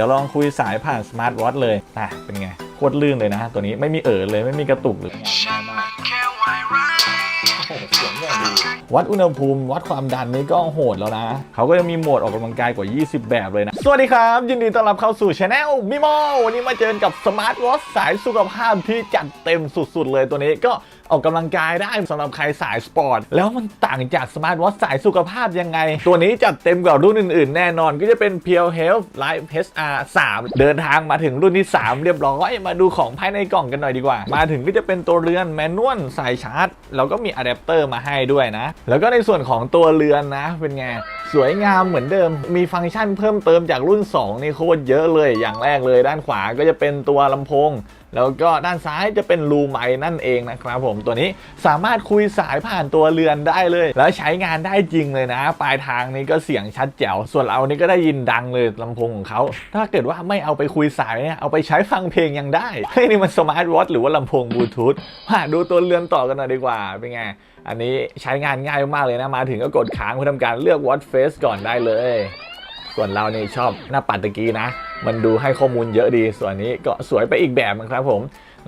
ดี๋ยวลองคุยสายผ่านสมาร์ทวอทเลยอะเป็นไง โคตรลื่นเลยนะตัวนี้ไม่มีเอ่อเลยไม่มีกระตุกหรืออ้โหเสียงเนี่ยดีวัดอุณหภูมิวัดความดันนี่ก็โหดแล้วนะ เขาก็จะมีโหมดออกกำลังกายกว่า 20 แบบเลยนะ สวัสดีครับ ยินดีต้อนรับเข้าสู่ช anel มิโมวันนี้มาเจอกับสมาร์ทวอทสายสุขภาพที่จัดเต็มสุดๆเลยตัวนี้ก็ ออกกำลังกายได้สำหรับใครสายสปอร์ต แล้วมันต่างจากสมาร์ทวอทสายสุขภาพยังไง ตัวนี้จัดเต็มกว่ารุ่นอื่นๆ แน่นอนก็จะเป็น Pure Health Life HR 3 เดินทางมาถึงรุ่นที่ 3 เรียบร้อยมาดูของภายในกล่องกันหน่อยดีกว่า มาถึงก็จะเป็นตัวเรือนแมนนวลสายชาร์จ แล้วก็มีอะแดปเตอร์มาให้ด้วยนะ แล้วก็ในส่วนของตัวเรือนนะ เป็นไงสวยงามเหมือนเดิม มีฟังก์ชันเพิ่มเติมจากรุ่น 2 นี่โคตรเยอะเลย อย่างแรกเลยด้านขวาก็จะเป็นตัวลำโพง แล้วก็ด้านซ้ายจะเป็นรูไมนั่นเองนะครับผมตัวนี้สามารถคุยสายผ่านตัวเรือนได้เลย แล้วใช้งานได้จริงเลยนะ ปลายทางนี้ก็เสียงชัดแจ๋วส่วนเรานี่ก็ได้ยินดังเลยลำโพงของเขาถ้าเกิดว่าไม่เอาไปคุยสายเนี่ยเอาไปใช้ฟังเพลงยังได้เฮ้ยนี่มันสมาร์ทวอทหรือว่าลำโพงบลูทูธมาดูตัวเรือนต่อกันหน่อยดีกว่าเป็นไงอันนี้ใช้งานง่ายมากเลยนะมาถึงก็กดค้างเพื่อทำการเลือก Watch Face ก่อนได้เลย ส่วนเราเนี่ยชอบหน้าปัดตะกี้นะ มันดูให้ข้อมูลเยอะดี ส่วนนี้ก็สวยไปอีกแบบนะครับผม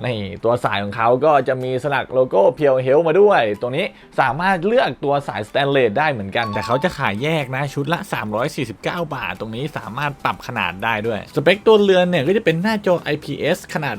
นี่ตัวสายของเขาก็จะมีสลักโลโก้เพียวเฮลมาด้วยตัวนี้สามารถเลือกตัวสายสแตนเลสได้เหมือนกัน แต่เขาจะขายแยกนะชุดละ 349 บาท ตรงนี้สามารถปรับขนาดได้ด้วย สเปคตัวเรือนเนี่ยก็จะเป็นหน้าจอ IPS ขนาด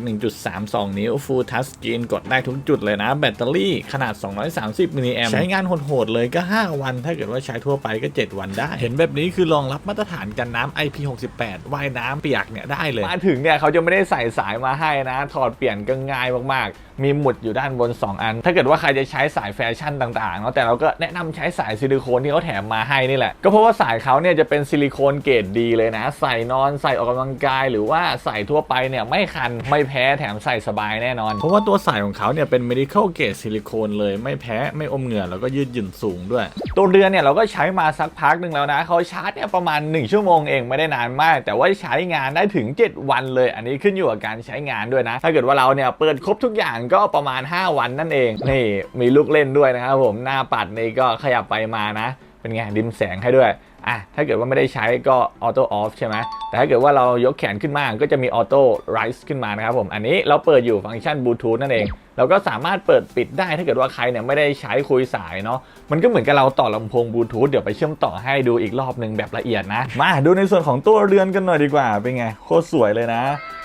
1.32 นิ้ว Full Touch Screen กดได้ทุกจุดเลยนะ แบตเตอรี่ขนาด 230มิลลิแอมใช้งานโหดๆเลยก็ 5 วัน ถ้าเกิดว่าใช้ทั่วไปก็ 7 วันได้ เห็นแบบนี้คือรองรับมาตรฐานกันน้ำ IP68 ว่ายน้ำเปียกเนี่ยได้เลยมาถึงเนี่ยเขาจะไม่ได้ใส่สายมาให้นะถอดเปลี่ยนกง่ายมากๆ มีหมุดอยู่ด้านบน 2 อัน ถ้าเกิดว่าใครจะใช้สายแฟชั่นต่างๆเนาะแต่เราก็แนะนำใช้สายซิลิโคนที่เขาแถมมาให้นี่แหละ ก็เพราะว่าสายเขาเนี่ยจะเป็นซิลิโคนเกรดดีเลยนะ ใส่นอนใส่ออกกำลังกาย หรือว่าใส่ทั่วไปเนี่ยไม่คันไม่แพ้แถมใส่สบายแน่นอน เพราะว่าตัวสายของเขาเนี่ยเป็น medical grade ซิลิโคนเลยไม่แพ้ไม่อมเหงื่อแล้วก็ยืดหยุ่นสูงด้วย ตัวเรือนเนี่ยเราก็ใช้มาสักพักหนึ่งแล้วนะเขาชาร์จเนี่ยประมาณ 1 ชั่วโมงเองไม่ได้นานมาก แต่ว่าใช้งานได้ถึง 7 วันเลย อันนี้ขึ้นอยู่กับการใช้งานด้วยนะ ถ้าเกิดว่าเราเนี่ยเปิดครบทุกอย่างก็ประมาณ 5 วันนั่นเองนี่มีลูกเล่นด้วยนะครับผมหน้าปัดนี่ก็ขยับไปมานะ เป็นไงดิมแสงให้ด้วย อะถ้าเกิดว่าไม่ได้ใช้ก็ออโต้ออฟใช่ไหมแต่ถ้าเกิดว่าเรายกแขนขึ้นมาก็จะมีออโต้ไรส์ขึ้นมานะครับผมอันนี้เราเปิดอยู่ฟังก์ชันบลูทูธนั่นเองเราก็สามารถเปิดปิดได้ถ้าเกิดว่าใครเนี่ยไม่ได้ใช้คุยสายเนาะมันก็เหมือนกับเราต่อลำโพงบลูทูธเดี๋ยวไปเชื่อมต่อให้ดูอีกรอบหนึ่งแบบละเอียดนะ มาดูในส่วนของตัวเรือนกันหน่อยดีกว่า เป็นไงโคตรสวยเลยนะ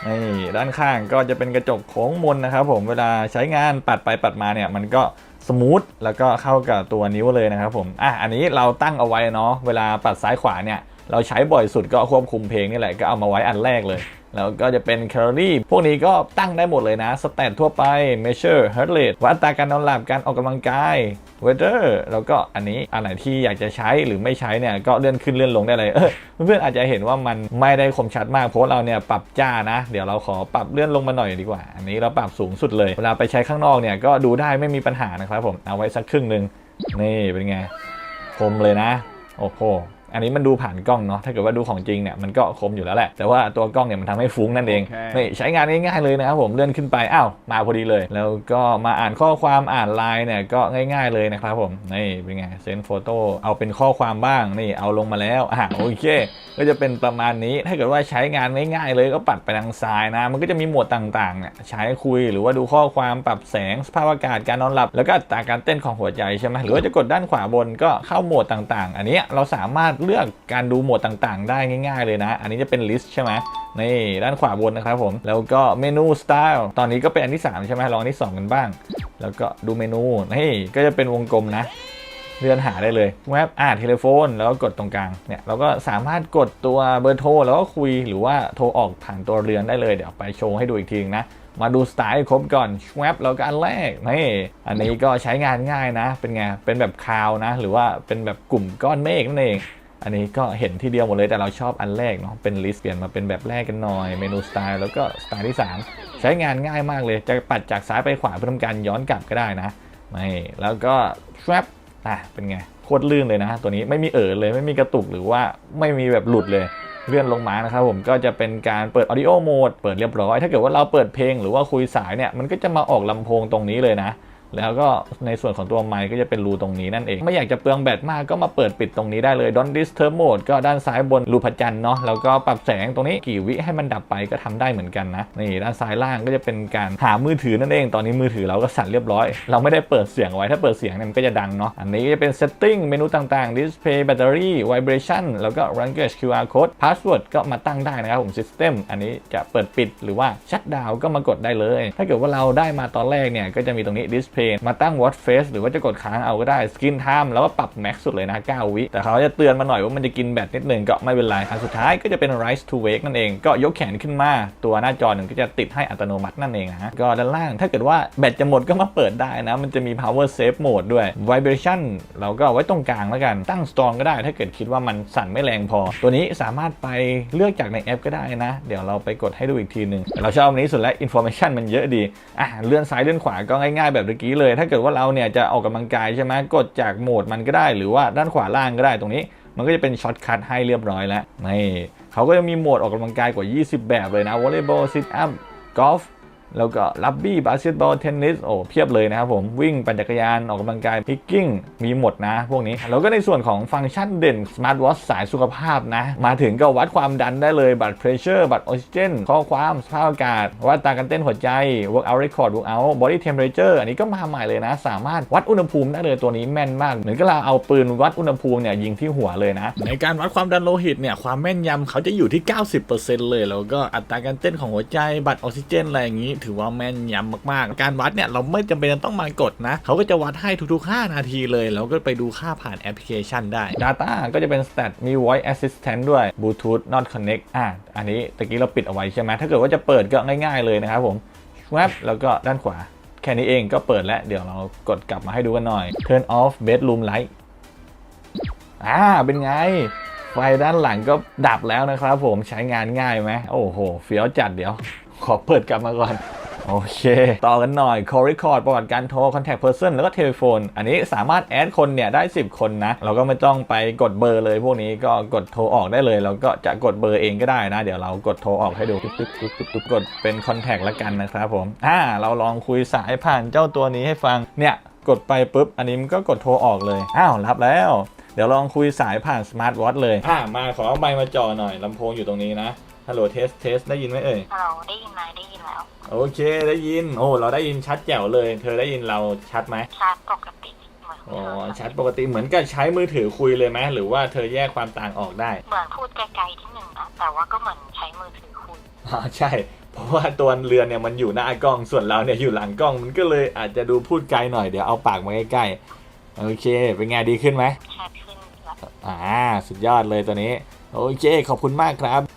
นี่ด้านข้างก็จะเป็นกระจกโค้งมนนะครับผมเวลาใช้งานปัดไปปัดมาเนี่ยมันก็ สมูทแล้วก็เข้ากับตัวนิ้วเลยนะครับผมอะอันนี้เราตั้งเอาไว้เนาะเวลาปัดซ้ายขวาเนี่ยเราใช้บ่อยสุดก็ควบคุมเพลงนี่แหละก็เอามาไว้อันแรกเลย แล้วก็จะเป็นแคลอรี่ พวกนี้ก็ตั้งได้หมดเลยนะ สแตททั่วไป measure heart rate วัดอัตราการนอนหลับ การออกกำลังกาย weather แล้วก็อันนี้อันไหนที่อยากจะใช้หรือไม่ใช้เนี่ย ก็เลื่อนขึ้นเลื่อนลงได้เลยเออเพื่อนๆอาจจะเห็นว่ามันไม่ได้คมชัดมาก เพราะเราเนี่ยปรับจ้านะ เดี๋ยวเราขอปรับเลื่อนลงมาหน่อยดีกว่า อันนี้เราปรับสูงสุดเลย เวลาไปใช้ข้างนอกเนี่ยก็ดูได้ไม่มีปัญหานะครับผม เอาไว้สักครึ่งหนึ่งนี่เป็นไง คมเลยนะ โอ้โห อันนี้มันดูผ่านกล้องเนาะถ้าเกิดว่าดูของจริงเนี่ยมันก็คมอยู่แล้วแหละแต่ว่าตัวกล้องเนี่ยมันทำให้ฟุ้งนั่นเองโอเคนี่ใช้งานง่ายๆเลยนะครับผมเลื่อนขึ้นไปอ้าวมาพอดีเลย แล้วก็มาอ่านข้อความอ่านไลน์เนี่ยก็ง่ายๆเลยนะครับผมนี่เป็นไงเซนโฟโต้เอาเป็นข้อความบ้างนี่เอาลงมาแล้วอะโอเค ก็จะเป็นประมาณนี้ ถ้าเกิดว่าใช้งานง่ายๆเลยก็ปัดไปทางซ้ายนะ มันก็จะมีหมวดต่างๆเนี่ยใช้คุยหรือว่าดูข้อความปรับแสงสภาพอากาศการนอนหลับ แล้วก็อัตราการเต้นของหัวใจใช่ไหมหรือว่าจะกดด้านขวาบนก็เข้าโหมดต่างๆ อันนี้เราสามารถเลือกการดูโหมดต่างๆ ได้ง่าย ๆ เลยนะ อันนี้จะเป็นลิสต์ใช่ไหมนี่ด้านขวาบนนะครับผม แล้วก็เมนูสไตล์ตอนนี้ก็เป็นอันที่ 3 ใช่ไหมลองอันที่ 2 กันบ้าง แล้วก็ดูเมนูนี่ก็จะเป็นวงกลมนะ เลื่อนหาได้เลยแวบอ่าเทเลโฟน แล้วก็กดตรงกลางเนี่ยเราก็สามารถกดตัวเบอร์โทรแล้วก็คุยหรือว่าโทรออกผ่านตัวเรือนได้เลยเดี๋ยวไปโชว์ให้ดูอีกทีนึงนะมาดูสไตล์ครบก่อนชวบแล้วก็อันแรกนี่อันนี้ก็ใช้งานง่ายนะ เป็นไงเป็นแบบคาวนะ หรือว่าเป็นแบบกลุ่มก้อนเมฆนั่นเองอันนี้ก็เห็นที่เดียวหมดเลยแต่เราชอบอันแรกเนาะเป็นลิสต์เปลี่ยนมาเป็นแบบแรกกันหน่อยเมนูสไตล์แล้วก็สไตล์ที่ 3 ใช้งานง่ายมากเลย จะปัดจากซ้ายไปขวาเพื่อทำการย้อนกลับก็ได้นะนี่แล้วก็ชวบ อะเป็นไงโคตรลื่นเลยนะตัวนี้ไม่มีเอ่อเลยไม่มีกระตุกหรือว่าไม่มีแบบหลุดเลยเลื่อนลงมานะครับผมก็จะเป็นการเปิด audio mode เปิดเรียบร้อย ถ้าเกิดว่าเราเปิดเพลงหรือว่าคุยสายเนี่ยมันก็จะมาออกลำโพงตรงนี้เลยนะ แล้วก็ในส่วนของตัวไมค์ก็จะเป็นรูตรงนี้นั่นเอง ไม่อยากจะเปลืองแบตมากก็มาเปิดปิดตรงนี้ได้เลย Don't Disturb Mode ก็ด้านซ้ายบนรูพจันเนาะแล้วก็ปรับแสงตรงนี้กี่วิให้มันดับไปก็ทำได้เหมือนกันนะนี่ด้านซ้ายล่างก็จะเป็นการหามือถือนั่นเอง ตอนนี้มือถือเราก็สั่นเรียบร้อย เราไม่ได้เปิดเสียงไว้ถ้าเปิดเสียงเนี่ยมันก็จะดังเนาะอันนี้ก็จะเป็น Setting เมนูต่างๆ Display Battery Vibration แล้วก็ Language QR Code Password ก็มาตั้งได้นะครับผม System อันนี้จะเปิดปิดหรือว่า Shut Down ก็มากดได้เลย ถ้าเกิดว่าเราได้มาตอนแรกเนี่ยก็จะมีตรงนี้ Display มาตั้ง Watch Face หรือว่าจะกดค้างเอาก็ได้ Skin Time แล้วก็ปรับ Max สุดเลยนะ 9 วิ แต่เขาจะเตือนมาหน่อยว่ามันจะกินแบตนิดนึงก็ไม่เป็นไร อันสุดท้ายก็จะเป็น Rise to Wake นั่นเอง ก็ยกแขนขึ้นมา ตัวหน้าจอหนึ่งก็จะติดให้อัตโนมัตินั่นเองนะฮะก็ด้านล่างถ้าเกิดว่าแบตจะหมดก็มาเปิดได้นะ มันจะมี Power Save Mode ด้วย Vibration เราก็ไว้ตรงกลางแล้วกันตั้ง Strong ก็ได้ ถ้าเกิดคิดว่ามันสั่นไม่แรงพอ ตัวนี้สามารถไปเลือกจากในแอปก็ได้นะ เดี๋ยวเราไปกดให้ดูอีกทีหนึ่งเราชอบอันนี้สุดแล้ว Information มันเยอะดีอะเลื่อนซ้ายเลื่อนขวาก็ง่ายๆแบบเมื่อกีเลย ถ้าเกิดว่าเราเนี่ยจะออกกำลังกายใช่ไหมกดจากโหมดมันก็ได้ หรือว่าด้านขวาล่างก็ได้ตรงนี้ มันก็จะเป็นช็อตคัทให้เรียบร้อยแล้วนี่เขาก็จะมีโหมดออกกำลังกายกว่า 20 แบบเลยนะวอลเลย์บอลซิทอัพกอล์ฟ แล้วก็ลับบี้บาสเกตบอลเทนนิสโอ้เพียบเลยนะครับผมวิ่งปั่นจักรยานออกกำลังกายพิกกิ้งมีหมดนะ พวกนี้ แล้วก็ในส่วนของฟังก์ชันเด่น Smart Watch สายสุขภาพนะ มาถึงก็วัดความดันได้เลยบัตรเพรสเชอร์บัตรออกซิเจนข้อความสภาพอากาศ วัดตาการเต้นหัวใจ workout record workout body temperature อันนี้ก็มาใหม่เลยนะ สามารถวัดอุณหภูมิได้เลยตัวนี้แม่นมาก เหมือนกับเราเอาปืนวัดอุณหภูมิเนี่ยยิงที่หัวเลยนะ ในการวัดความดันโลหิตเนี่ยความแม่นยำเขาจะอยู่ที่ 90%เลยแล้วก็อัตราการเต้นของหัวใจบัตรออกซิเจนอะไรอย่างนี้ถือว่าแม่นยำมากๆ การวัดเนี่ยเราไม่จำเป็นต้องมากดนะ เขาก็จะวัดให้ทุกๆ 5 นาทีเลย แล้วก็ไปดูค่าผ่านแอปพลิเคชันได้ Data ก็จะเป็น stat มี voice assistant ด้วย Bluetooth not connect อะอันนี้ตะกี้เราปิดเอาไว้ใช่ไหมถ้าเกิดว่าจะเปิดก็ง่ายๆเลยนะครับผมแวบแล้วก็ด้านขวา แค่นี้เองก็เปิดแล้ว เดี๋ยวเรากดกลับมาให้ดูกันหน่อย turn off bedroom light อ่าเป็นไงไฟด้านหลังก็ดับแล้วนะครับผมใช้งานง่ายไหมโอ้โหเฟี้ยวจัดเดี๋ยว ขอเปิดกลับมาก่อนโอเค ต่อกันหน่อย call record ประวัติการโทร contact person แล้วก็ telephone อันนี้สามารถแอดคนเนี่ยได้ 10 คนนะ เราก็ไม่ต้องไปกดเบอร์เลย พวกนี้ก็กดโทรออกได้เลย เราก็จะกดเบอร์เองก็ได้นะ เดี๋ยวเรากดโทรออกให้ดูปึ๊บปึ๊บปึ๊บปึ๊บกดเป็น contact ละกันนะครับผม อ่า เราลองคุยสายผ่านเจ้าตัวนี้ให้ฟัง เนี่ย กดไปปุ๊บ อันนี้มันก็กดโทรออกเลย อ้าว รับแล้ว เดี๋ยวลองคุยสายผ่านสมาร์ทวอทเลย อ่า มาขอเอาไมค์มาจ่อหน่อยลำโพงอยู่ตรงนี้นะ ฮัลโหลเทสเทสได้ยินไหมเอ่ยฮัลโหลได้ยินไหมได้ยินแล้ว โอเคได้ยิน โอ้เราได้ยินชัดแจ๋วเลย เธอได้ยินเราชัดไหมชาร์จปกติเหมือนอ๋อเธอชัดปกติเหมือนกับใช้มือถือคุยเลยไหมหรือว่าเธอแยกความต่างออกได้ เหมือนพูดไกลๆที่หนึ่งนะแต่ว่าก็เหมือนใช้มือถือคุยอ๋อใช่ เพราะว่าตัวเรือนเนี่ยมันอยู่หน้ากล้องส่วนเราเนี่ยอยู่หลังกล้องมันก็เลยอาจจะดูพูดไกลหน่อยเดี๋ยวเอาปากมาใกล้ๆโอเค เป็นไงดีขึ้นไหมชัดขึ้นแล้วอ่าสุดยอดเลยตัวนี้ โอเคขอบคุณมากครับโอ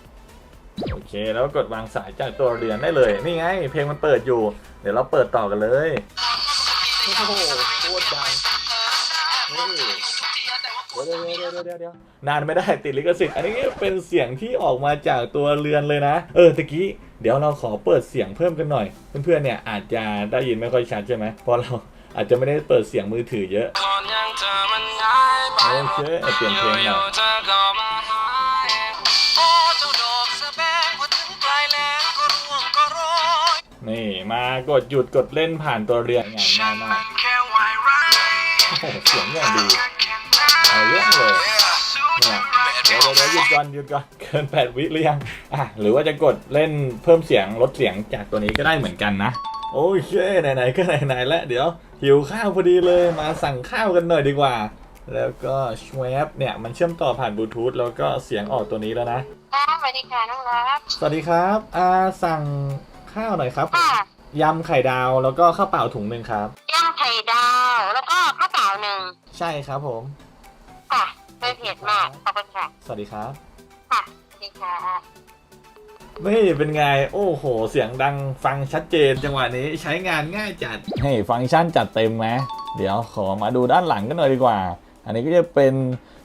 เคแล้วกดวางสายจากตัวเรือนได้เลย นี่ไง เพลงมันเปิดอยู่ เดี๋ยวเราเปิดต่อกันเลย โอ้โหโคตรดังนี่เดี๋ยวเดี๋ยวเดี๋ยวเดี๋ยวเดี๋ยวนานไม่ได้ติดลิขสิทธิ์อันนี้เป็นเสียงที่ออกมาจากตัวเรือนเลยนะ เออตะกี้เดี๋ยวเราขอเปิดเสียงเพิ่มกันหน่อย เพื่อนๆเนี่ยอาจจะได้ยินไม่ค่อยชัดใช่ไหมเพราะเราอาจจะไม่ได้เปิดเสียงมือถือเยอะก่อนยังเธอมันย้ายไปโอเคเปลี่ยนเพลงหน่อยเธอก็มาหาย กดหยุดกดเล่นผ่านตัวเรือนงานฉัง่ายมากโอ้โหเสียงอย่างดีเอาเรื่องเลยเนี่ยเดี๋ยวเดี๋ยวเดียวหยุดก่อนหยุดก่อนเกินแปดวิหรือยังอะหรือว่าจะกดเล่นเพิ่มเสียงลดเสียงจากตัวนี้ก็ได้เหมือนกันนะโอเคไหนๆก็ไหนๆแล้วเดี๋ยวหิวข้าวพอดีเลยมาสั่งข้าวกันหน่อยดีกว่า แล้วก็ชวบเนี่ยมันเชื่อมต่อผ่านบลูทูธแล้วก็เสียงออกตัวนี้แล้วนะสวัสดีค่ะน้องรักสวัสดีครับอ่าสั่งข้าวหน่อยครับค่ะ ยำไข่ดาวแล้วก็ข้าวเปล่าถุงหนึ่งครับ ย่างไข่ดาว แล้วก็ข้าวเปล่าหนึ่งใช่ครับผม ค่ะไม่เผ็ดมากขอบคุณค่ะสวัสดีครับ ค่ะสวัสดีค่ะนี่เป็นไง โอ้โห เสียงดังฟังชัดเจนจังหวะนี้ใช้งานง่ายจัดเฮ้ฟังก์ชันจัดเต็มไหมเดี๋ยวขอมาดูด้านหลังกันหน่อยดีกว่า อันนี้ก็จะเป็น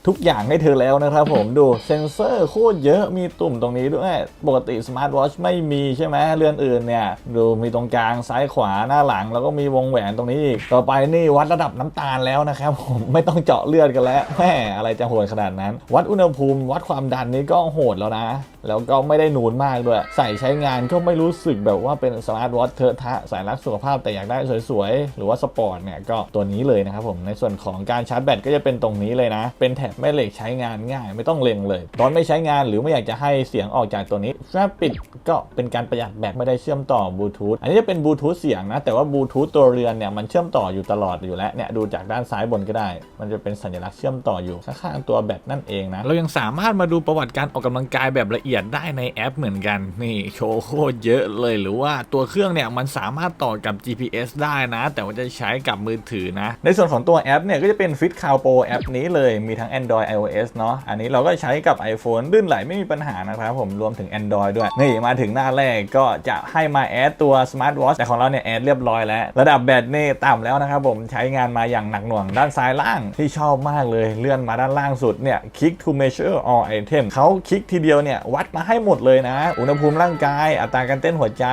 ทุกอย่างให้เธอแล้วนะครับผมดูเซ็นเซอร์โคตรเยอะมีตุ่มตรงนี้ด้วย ปกติสมาร์ทวอชไม่มีใช่ไหมเรือนอื่นเนี่ยดูมีตรงกลางซ้ายขวาหน้าหลัง แล้วก็มีวงแหวนตรงนี้อีกต่อไปนี่วัดระดับน้ำตาลแล้วนะครับผมไม่ต้องเจาะเลือดกันแล้วแม่อะไรจะโหดขนาดนั้น วัดอุณหภูมิ วัดความดันนี้ก็โหดแล้วนะ แล้วก็ไม่ได้นูนมากด้วย ใส่ใช้งานก็ไม่รู้สึกแบบว่าเป็นสมาร์ทวอทเทอะทะสายรักสุขภาพแต่อยากได้สวยๆ หรือว่าสปอร์ตเนี่ยก็ตัวนี้เลยนะครับผมในส่วนของการชาร์จแบตก็จะเป็นตรงนี้เลยนะ เป็นแถบแม่เหล็กใช้งานง่าย ไม่ต้องเล็งเลย ตอนไม่ใช้งานหรือไม่อยากจะให้เสียงออกจากตัวนี้ถ้าปิดก็เป็นการประหยัดแบตไม่ได้เชื่อมต่อบลูทูธอันนี้จะเป็นบลูทูธเสียงนะแต่ว่าบลูทูธตัวเรือนเนี่ยมันเชื่อมต่ออยู่ตลอดอยู่แล้วเนี่ยดูจากด้านซ้ายบนก็ได้ มันจะเป็นสัญลักษณ์เชื่อมต่ออยู่ข้างๆตัวแบตนั่นเองนะเรายังสามารถมาดูประวัติการออกกำลังกายแบบละเอียดได้ในแอปเหมือนกันนี่โชว์โคตรเยอะเลยหรือว่าตัวเครื่องเนี่ยมันสามารถต่อกับ GPS ได้นะ แต่ว่าจะใช้กับมือถือนะ ในส่วนของตัวแอปเนี่ยก็จะเป็น Fit Cow Pro แอปนี้เลยมีทั้ง Android iOS เนาะอันนี้เราก็ใช้กับ iPhone ลื่นไหลไม่มีปัญหานะครับผมรวมถึง Android ด้วย นี่มาถึงหน้าแรกก็จะให้มาแอดตัว Smart Watch แต่ของเราเนี่ยแอดเรียบร้อยแล้ว ระดับแบตนี่ต่ำแล้วนะครับผมใช้งานมาอย่างหนักหน่วงด้านซ้ายล่างที่ชอบมากเลยเลื่อนมาด้านล่างสุดเนี่ย Click to measure all item เขาคลิกทีเดียวเนี่ยวัดมาให้หมดเลยนะ อุณหภูมิร่างกาย อัตราการเต้นหัวใจ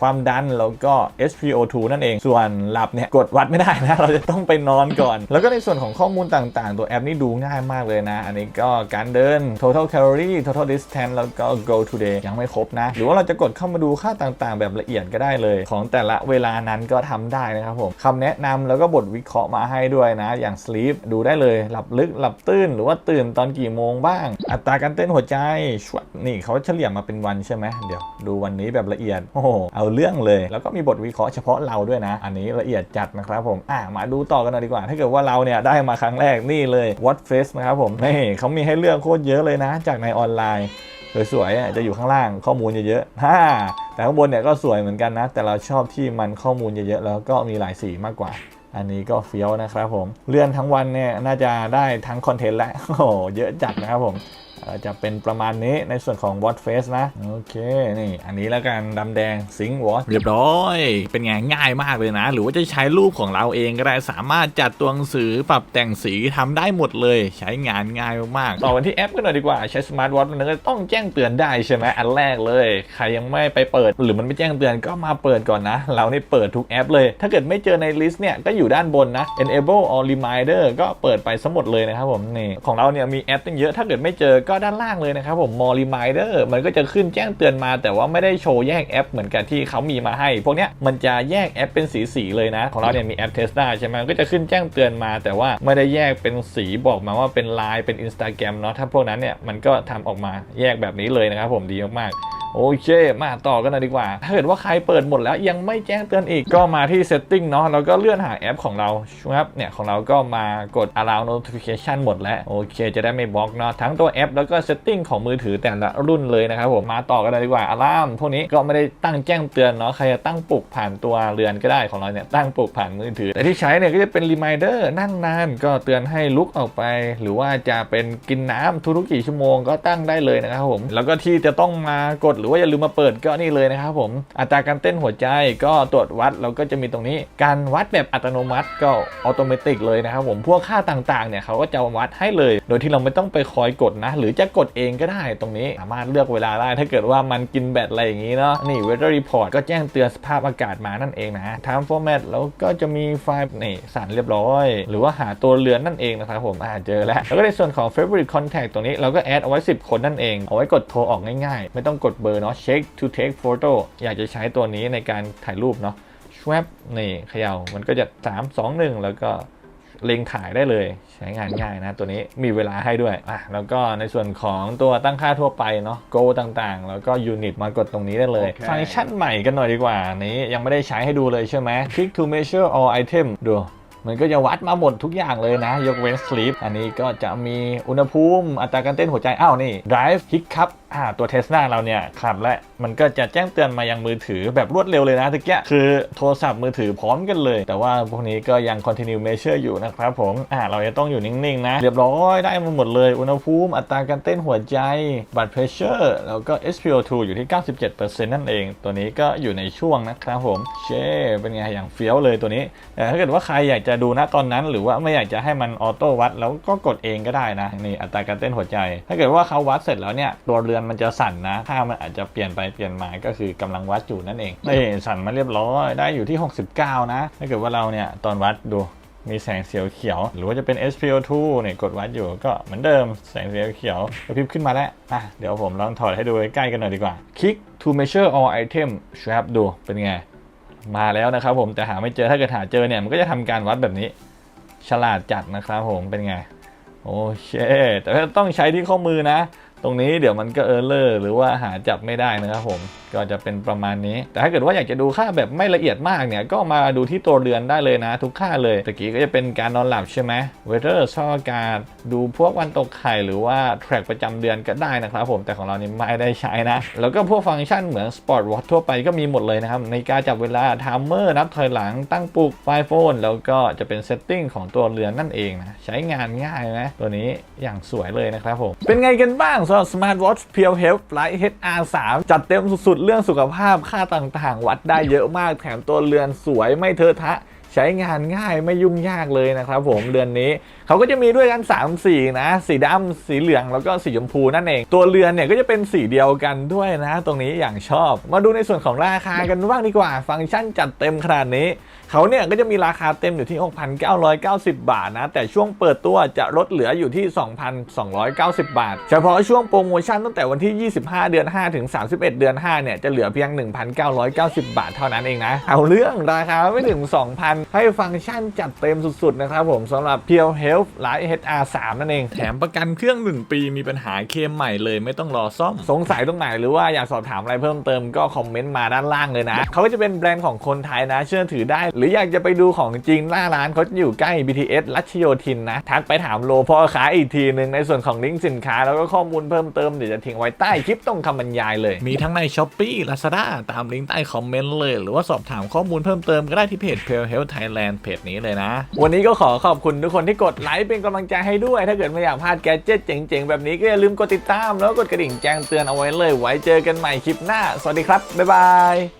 ความดันแล้วก็ SpO2 นั่นเองส่วนหลับเนี่ยกดวัดไม่ได้นะ เราจะต้องไปนอนก่อน แล้วก็ในส่วนของข้อมูลต่างๆ ตัวแอปนี้ดูง่ายมากเลยนะ อันนี้ก็การเดิน total calorie total distance แล้วก็ go today ยังไม่ครบนะ หรือว่าเราจะกดเข้ามาดูค่าต่างๆ แบบละเอียดก็ได้เลย ของแต่ละเวลานั้นก็ทำได้นะครับผมคำแนะนำแล้วก็บทวิเคราะห์มาให้ด้วยนะ อย่าง sleep ดูได้เลย หลับลึกหลับตื้น หรือว่าตื่นตอนกี่โมงบ้าง อัตราการเต้นหัวใจชวดนี่เขาเฉลี่ยมาเป็นวันใช่ไหมเดี๋ยวดูวันนี้แบบละเอียดโอ้โหเอาเรื่องเลย แล้วก็มีบทวิเคราะห์เฉพาะเราด้วยนะ อันนี้ละเอียดจัดนะครับผมอะมาดูต่อกันหน่อยดีกว่า ถ้าเกิดว่าเราเนี่ยได้มาครั้งแรกนี่เลย What Face นะครับผมนี่เขามีให้เลือกโคตรเยอะเลยนะ จากในออนไลน์สวยๆอะจะอยู่ข้างล่างข้อมูลเยอะๆฮ่าแต่ข้างบนเนี่ยก็สวยเหมือนกันนะ แต่เราชอบที่มันข้อมูลเยอะๆแล้วก็มีหลายสีมากกว่า อันนี้ก็เฟี้ยวนะครับผม เลื่อนทั้งวันเนี่ยน่าจะได้ทั้งคอนเทนต์และโอ้โหเยอะจัดนะครับผม จะเป็นประมาณนี้ในส่วนของ Watch Face นะ โอเค นี่ อันนี้แล้วกันดำแดงซิง Watch เรียบร้อย เป็นไงง่ายมากเลยนะ หรือว่าจะใช้รูปของเราเองก็ได้สามารถจัดตัวหนังสือปรับแต่งสีทำได้หมดเลย ใช้งานง่ายมากๆ ต่อกันที่แอปกันหน่อยดีกว่า ใช้ Smart Watch มันก็ต้องแจ้งเตือนได้ใช่ไหมอันแรกเลย ใครยังไม่ไปเปิด หรือมันไม่แจ้งเตือนก็มาเปิดก่อนนะ เรานี่เปิดทุกแอปเลย ถ้าเกิดไม่เจอในลิสต์เนี่ยก็อยู่ด้านบนนะ enable or reminder ก็เปิดไปสมหมดเลยนะครับผมนี่ของเราเนี่ยมีแอปตั้งเยอะถ้าเกิดไม่เจอก็ด้านล่างเลยนะครับผม more reminder มันก็จะขึ้นแจ้งเตือนมา แต่ว่าไม่ได้โชว์แยกแอปเหมือนกับที่เขามีมาให้ พวกเนี้ยมันจะแยกแอปเป็นสีๆเลยนะ ของเราเนี่ยมีแอป Tesla ใช่ไหมก็จะขึ้นแจ้งเตือนมา แต่ว่าไม่ได้แยกเป็นสีบอกมาว่าเป็น Line เป็น Instagram เนาะถ้าพวกนั้นเนี่ยมันก็ทำออกมาแยกแบบนี้เลยนะครับผมดีมากๆโอเค มาต่อกันหน่อยดีกว่า ถ้าเกิดว่าใครเปิดหมดแล้วยังไม่แจ้งเตือนอีก ก็มาที่ setting เนาะ แล้วก็เลื่อนหาแอปของเราครับ เนี่ยของเราก็มากด allow notification หมดแล้ว โอเค จะได้ไม่บล็อกเนาะ ทั้งตัวแอปแล้วก็ setting ของมือถือแต่ละรุ่นเลยนะครับผมมาต่อกันเลยดีกว่า alarm พวกนี้ก็ไม่ได้ตั้งแจ้งเตือนเนาะใครจะตั้งปลุกผ่านตัวเรือนก็ได้ของเราเนี่ยตั้งปลุกผ่านมือถือ แต่ที่ใช้เนี่ยก็จะเป็น reminder นั่งนานก็เตือนให้ลุกออกไป หรือว่าจะเป็นกินน้ำทุกๆกี่ชั่วโมงก็ตั้งได้เลยนะครับผมแล้วก็ที่จะต้องมากดหรือว่าอย่าลืมมาเปิดก็นี่เลยนะครับผมอัตราการเต้นหัวใจก็ตรวจวัดแล้วก็จะมีตรงนี้การวัดแบบอัตโนมัติก็ออโตเมติกเลยนะครับผมพวกค่าต่างๆเนี่ยเขาก็จะวัดให้เลย โดยที่เราไม่ต้องไปคอยกดนะหรือจะกดเองก็ได้ตรงนี้สามารถเลือกเวลาได้ ถ้าเกิดว่ามันกินแบตอะไรอย่างนี้เนาะนี่ weather report ก็แจ้งเตือนสภาพอากาศมานั่นเองนะ time format แล้วก็จะมีไฟล์นี่สั่นเรียบร้อย หรือว่าหาตัวเรือนนั่นเองนะครับผมอ่าเจอแล้ว แล้วก็ในส่วนของ favorite contact ตรงนี้เราก็แอดเอาไว้ 10 คนนั่นเอง เอาไว้กดโทรออกง่ายๆ ไม่ต้องกดเบอร์เนาะ check to take photo อยากจะใช้ตัวนี้ในการถ่ายรูปเนาะ swap นี่เขย่ามันก็จะ 3 2 1 แล้วก็ เล็งถ่ายได้เลยใช้งานง่ายนะ ตัวนี้มีเวลาให้ด้วยอะแล้วก็ในส่วนของตัวตั้งค่าทั่วไปเนาะ go ต่างๆ แล้วก็ unit มากดตรงนี้ได้เลยโอเคฟังก์ชันใหม่กันหน่อยดีกว่านี้ยังไม่ได้ใช้ให้ดูเลยใช่ไหม click to measure all item ดู มันก็จะวัดมาหมดทุกอย่างเลยนะ ยกเว้น sleep อันนี้ก็จะมีอุณหภูมิอัตราการเต้นหัวใจ อ้าวนี่ drive hiccup อ่าตัวเทสลาเราเนี่ยขับและมันก็จะแจ้งเตือนมายังมือถือแบบรวดเร็วเลยนะตะเกียคือโทรศัพท์มือถือพร้อมกันเลย แต่ว่าพวกนี้ก็ยัง continue measure อยู่นะครับผมอ่าเราจะต้องอยู่นิ่ง ๆ นะ เรียบร้อยได้มาหมดเลย อุณหภูมิอัตราการเต้นหัวใจ blood pressure แล้วก็ SpO2 อยู่ที่ 97%นั่นเอง ตัวนี้ก็อยู่ในช่วงนะครับผมเช่เป็นไงอย่างเฟี้ยวเลยตัวนี้แต่ถ้าเกิดว่าใครอยากจะจะดูณตอนนั้น หรือว่าไม่อยากจะให้มันออโต้วัด แล้วก็กดเองก็ได้นะนี่อัตราการเต้นหัวใจ ถ้าเกิดว่าเขาวัดเสร็จแล้วเนี่ยตัวเรือนมันจะสั่นนะค่ามันอาจจะเปลี่ยนไปเปลี่ยนมาก็คือกำลังวัดอยู่นั่นเองนี่สั่นมาเรียบร้อยได้อยู่ที่ 69 นะ ถ้าเกิดว่าเราเนี่ยตอนวัดดูมีแสงเสียวเขียว หรือว่าจะเป็น SPO2 เนี่ยกดวัดอยู่ก็เหมือนเดิมแสงเสียวเขียวกระพริบขึ้นมาแล้วอะเดี๋ยวผมลองถอดให้ดูใกล้ๆกันหน่อยดีกว่า Click to measure all item strap ดูเป็นไง มาแล้วนะครับผมแต่หาไม่เจอถ้าเกิดหาเจอเนี่ยมันก็จะทำการวัดแบบนี้ ฉลาดจัดนะครับผมเป็นไง โอเค แต่ต้องใช้ที่ข้อมือนะ ตรงนี้เดี๋ยวมันก็เออร์เลอร์หรือว่าหาจับไม่ได้นะครับผม ก็จะเป็นประมาณนี้ แต่ถ้าเกิดว่าอยากจะดูค่าแบบไม่ละเอียดมากเนี่ย ก็มาดูที่ตัวเรือนได้เลยนะ ทุกค่าเลยตะกี้ก็จะเป็นการนอนหลับใช่ไหมเวเ t อร์สภาพอากาศ ดูพวกวันตกไข่หรือว่าแทร็กประจำเดือนก็ได้นะครับผมแต่ของเรานี่ไม่ได้ใช้นะ แล้วก็พวกฟังก์ชันเหมือน Sport Watch ทั่วไปก็มีหมดเลยนะครับในการจับเวลาไทม์เมอร์นับถอยหลังตั้งปลุกไฟโฟนแล้วก็จะเป็นเซตติ้งของตัวเรือนนั่นเองนะใช้งานง่ายไหมตัวนี้อย่างสวยเลยนะครับผมเป็นไงกันบ้างสำหรับ Smart Watch Pure Health Lite HR3 จัดเต็มสุดๆ เรื่องสุขภาพค่าต่างๆ วัดได้เยอะมากแถมตัวเรือนสวยไม่เทอะทะใช้งานง่ายไม่ยุ่งยากเลยนะครับผมเรือนนี้เขาก็จะมีด้วยกัน 3 สีนะ สีดำสีเหลืองแล้วก็สีชมพูนั่นเอง ตัวเรือนเนี่ยก็จะเป็นสีเดียวกันด้วยนะ ตรงนี้อย่างชอบ มาดูในส่วนของราคากันบ้างดีกว่า ฟังก์ชันจัดเต็มขนาดนี้ เขาเนี่ยก็จะมีราคาเต็มอยู่ที่ 6,990 บาทนะ แต่ช่วงเปิดตัวจะลดเหลืออยู่ที่ 2,290 บาท เฉพาะช่วงโปรโมชั่นตั้งแต่วันที่ 25 เดือน 5 ถึง 31 เดือน 5 เนี่ย จะเหลือเพียง 1,990 บาทเท่านั้นเองนะ เอาเรื่องราคาไม่ถึง 2,000 ให้ฟังก์ชันจัดเต็มสุดๆ นะครับผมสำหรับ Pure Health Lite HR3 นั่นเอง แถมประกันเครื่อง 1 ปีมีปัญหาเคลมใหม่เลยไม่ต้องรอซ่อม สงสัยตรงไหนหรือว่าอยากสอบถามอะไรเพิ่มเติมก็คอมเมนต์มาด้านล่างเลยนะเขาก็จะเป็นแบรนด์ของคนไทยนะเชื่อถือได้หรืออยากจะไปดูของจริงหน้าร้านเขาจะอยู่ใกล้ BTS รัชโยธินนะ ทักไปถามโลพ่อค้าอีกทีหนึ่งในส่วนของลิงก์สินค้า แล้วก็ข้อมูลเพิ่มเติมเดี๋ยวจะทิ้งไว้ใต้คลิปตรงคำบรรยายเลย มีทั้งใน s h อ p e e Lazada ตามลิงก์ใต้คอมเมนต์เลย หรือว่าสอบถามข้อมูลเพิ่มเติมก็ได้ที่เพจ Pale Health Thailand เพจนี้เลยนะ วันนี้ก็ขอขอบคุณทุกคนที่กดไลค์เป็นกำลังใจให้ด้วย ถ้าเกิดไม่อยากพลาดแกจิตเจ๋งๆ แบบนี้ก็อย่าลืมกดติดตาม แล้วก็กดกระดิ่งแจ้งเตือนเอาไว้เลย ไว้เจอกันใหม่คลิปหน้า สวัสดีครับบ๊ายบาย